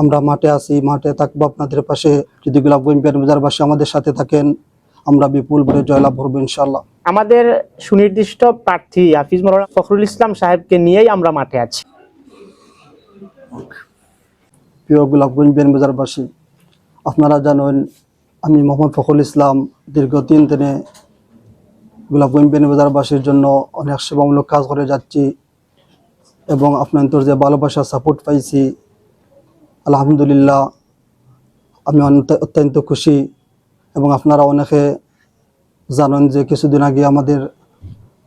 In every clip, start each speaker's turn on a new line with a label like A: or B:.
A: আমরা মাঠে আছি মাঠে থাকব আপনাদের পাশে। যদি গোলাপগঞ্জ বাজারবাসী আমাদের সাথে থাকেন আমরা বিপুল ভরে জয়লাভ করব ইনশাল্লাহ
B: আমাদের সুনির্দিষ্ট প্রার্থী হাফিজ মৌলানা ফখরুল ইসলাম সাহেবকে নিয়েই আমরা মাঠে আছি।
A: প্রিয় গোলাপগঞ্জ বাজারবাসী আপনারা জানেন আমি মোহাম্মদ ফখরুল ইসলাম দীর্ঘ তিন দিনে গোলাপগঞ্জ বাজারবাসীর জন্য অনেক সেবামূলক কাজ করে যাচ্ছি এবং আপনাদের যে ভালোবাসা সাপোর্ট পাইছি আলহামদুলিল্লাহ, আমি অত্যন্ত খুশি এবং আপনারা অনেকে জানেন যে কিছুদিন আগে আমাদের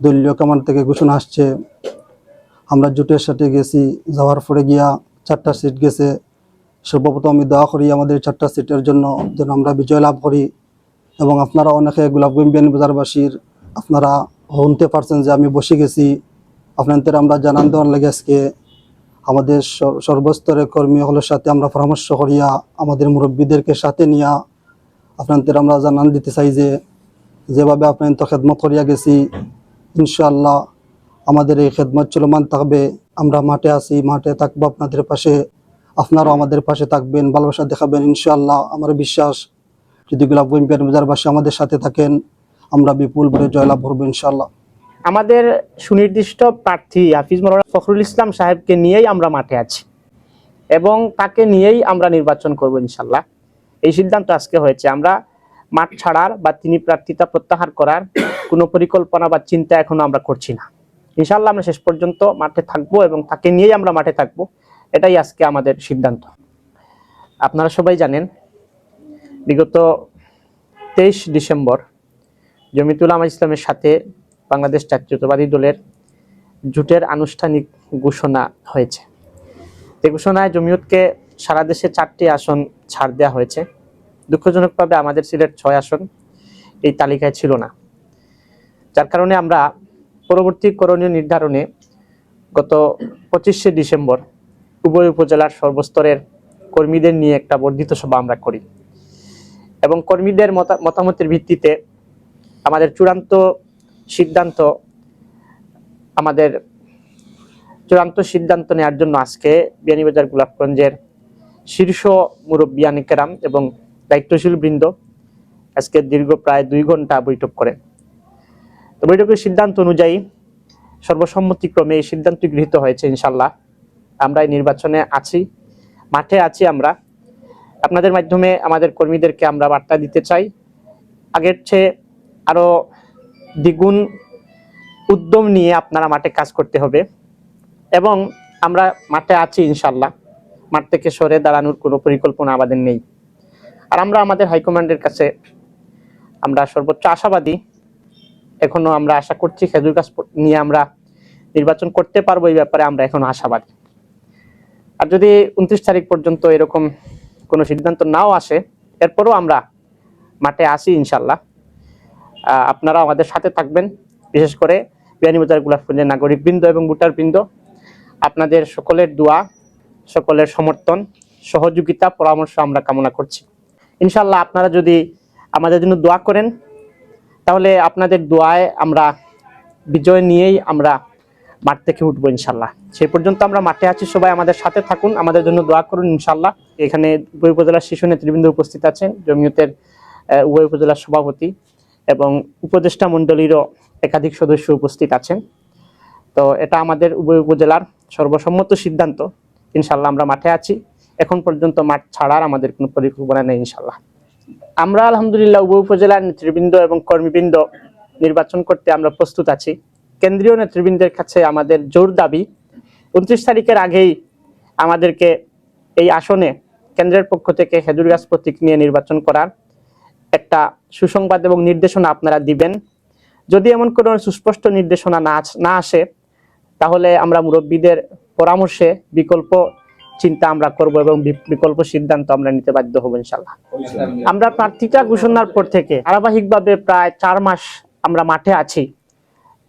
A: দলীয় কমান্ড থেকে ঘোষণা আসছে, আমরা জোটের সাথে গেছি, যাওয়ার পরে গিয়া চারটা সিট গেছে। সর্বপ্রথম আমি দোয়া করি আমাদের চারটা সিটের জন্য যেন আমরা বিজয় লাভ করি এবং আপনারা অনেকে গোলাপগঞ্জ বাজারবাসীর আপনারা শুনতে পারছেন যে আমি বসে গেছি। আপনাদের আমরা জানান দেওয়ার লাগে আজকে। আমাদের সর- সর্বস্তরের হলের সাথে আমরা পরামর্শ করিয়া আমাদের মুরব্বীদেরকে সাথে নিয়া আপনাদের আমরা জানান দিতে চাই যে যেভাবে আপনার তো খেদমত করিয়া গেছি, ইনশাআল্লাহ আমাদের এই খেদমত চলমান থাকবে। আমরা মাঠে আছি, মাঠে থাকব আপনাদের পাশে। আপনারাও আমাদের পাশে থাকবেন, ভালোবাসা দেখাবেন, ইনশাআল্লাহ। আমার বিশ্বাস যদি গোলাপগঞ্জ বাজারবাসী আমাদের সাথে থাকেন। আমরা বিপুল ভরে জয়লাভ করব, ইনশাআল্লাহ।
B: আমাদের সুনির্দিষ্ট প্রার্থী হাফিজ মৌলানা ফখরুল ইসলাম সাহেবকে নিয়েই আমরা মাঠে আছি এবং তাকে নিয়েই আমরা নির্বাচন করব ইনশাল্লাহ এই সিদ্ধান্ত আজকে হয়েছে। আমরা মাঠ ছাড়ার বা তিনি প্রার্থিতা প্রত্যাহার করার কোনো পরিকল্পনা বা চিন্তা এখনও আমরা করছি না। ইনশাল্লাহ আমরা শেষ পর্যন্ত মাঠে থাকব এবং তাকে নিয়েই আমরা মাঠে থাকব। এটাই আজকে আমাদের সিদ্ধান্ত। আপনারা সবাই জানেন, বিগত তেইশ ডিসেম্বর জমিতুল আমা ইসলামের সাথে বাংলাদেশ জাতীয়তাবাদী দলের জোটের আনুষ্ঠানিক ঘোষণা হয়েছে। এই ঘোষণায় জমিয়তকে সারা দেশে চারটি আসন ছাড় দেওয়া হয়েছে। দুঃখজনকভাবে আমাদের সিলেট ছয় আসন এই তালিকায় ছিল না। যার কারণে আমরা পরবর্তী করণীয় নির্ধারণে গত পঁচিশে ডিসেম্বর উভয় উপজেলার সর্বস্তরের কর্মীদের নিয়ে একটা বর্ধিত সভা আমরা করি এবং কর্মীদের মতা- মতামতের ভিত্তিতে আমাদের চূড়ান্ত সিদ্ধান্ত, আমাদের চূড়ান্ত সিদ্ধান্ত নেওয়ার জন্য আজকে বিয়ানীবাজার গোলাপগঞ্জের শীর্ষ মুরব্বিয়ানি কেরাম এবং দায়িত্বশীল বৃন্দ আজকে দীর্ঘ প্রায় দুই ঘণ্টা বৈঠক করেন। তো বৈঠকের সিদ্ধান্ত অনুযায়ী সর্বসম্মতিক্রমে এই সিদ্ধান্ত গৃহীত হয়েছে ইনশাল্লাহ আমরা এই নির্বাচনে আছি, মাঠে আছি আমরা। আপনাদের মাধ্যমে আমাদের কর্মীদেরকে আমরা বার্তা দিতে চাই। আগের চেয়ে আরও দ্বিগুণ উদ্যম নিয়ে আপনারা মাঠে কাজ করতে হবে। এবং আমরা মাঠে আছি ইনশাল্লাহ মাঠ থেকে সরে দাঁড়ানোর কোনো পরিকল্পনা আমাদের নেই। আর আমরা আমাদের হাইকমান্ডের কাছে আমরা সর্বোচ্চ আশাবাদী। এখনও আমরা আশা করছি খেজুর গাছ নিয়ে আমরা নির্বাচন করতে পারব, এই ব্যাপারে আমরা এখনও আশাবাদী। আর যদি উনত্রিশ তারিখ পর্যন্ত এরকম কোনো সিদ্ধান্ত নাও আসে, এরপরও আমরা মাঠে আসি ইনশাল্লাহ আপনারা আমাদের সাথে থাকবেন, বিশেষ করে বিয়ানীবাজার গোলাপগঞ্জের নাগরিকবৃন্দ এবং ভোটারবৃন্দ। আপনাদের সকলের দোয়া, সকলের সমর্থন, সহযোগিতা, পরামর্শ আমরা কামনা করছি। ইনশাল্লাহ আপনারা যদি আমাদের জন্য দোয়া করেন, তাহলে আপনাদের দোয়ায় আমরা বিজয় নিয়েই আমরা মাঠ থেকে উঠবো ইনশাল্লাহ সেই পর্যন্ত আমরা মাঠে আছি, সবাই আমাদের সাথে থাকুন, আমাদের জন্য দোয়া করুন ইনশাল্লাহ এখানে উপজেলার শিশু নেতৃবৃন্দ উপস্থিত আছেন, জমিয়তের উভয় উপজেলার সভাপতি। এবং উপদেষ্টা মণ্ডলীরও একাধিক সদস্য উপস্থিত আছেন। তো এটা আমাদের উভয় উপজেলার সর্বসম্মত সিদ্ধান্ত। ইনশাল্লাহ আমরা মাঠে আছি। এখন পর্যন্ত মাঠ ছাড়ার আমাদের কোনো পরিকল্পনা নেই ইনশাল্লাহ আমরা আলহামদুলিল্লাহ উভয় উপজেলার নেতৃবৃন্দ এবং কর্মীবৃন্দ নির্বাচন করতে আমরা প্রস্তুত আছি। কেন্দ্রীয় নেতৃবৃন্দের কাছে আমাদের জোর দাবি, উনত্রিশ তারিখের আগেই আমাদেরকে এই আসনে কেন্দ্রের পক্ষ থেকে খেজুর গাছ প্রতীক নিয়ে নির্বাচন করার একটা সুসংবাদ এবং নির্দেশনা আপনারা দিবেন। যদি এমন কোনো সুস্পষ্ট নির্দেশনা না না আসে, তাহলে আমরা মুরব্বীদের পরামর্শে বিকল্প চিন্তা আমরা করব এবং বিকল্প সিদ্ধান্ত আমরা নিতে বাধ্য হব ইনশাল্লাহ আমরা প্রার্থীটা ঘোষণার পর থেকে ধারাবাহিকভাবে প্রায় চার মাস আমরা মাঠে আছি।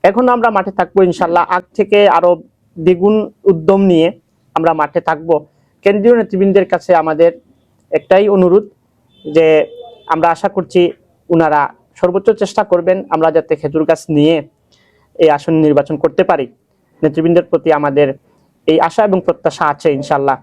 B: এখন আমরা মাঠে থাকব ইনশাল্লাহ আগ থেকে আরও দ্বিগুণ উদ্যম নিয়ে আমরা মাঠে থাকব। কেন্দ্রীয় নেতৃবৃন্দের কাছে আমাদের একটাই অনুরোধ যে আমরা আশা করছি ওনারা সর্বোচ্চ চেষ্টা করবেন আমরা যাতে খেজুর গাছ নিয়ে এই আসন নির্বাচন করতে পারি। নেতৃবৃন্দের প্রতি আমাদের এই আশা এবং প্রত্যাশা আছে ইনশাল্লাহ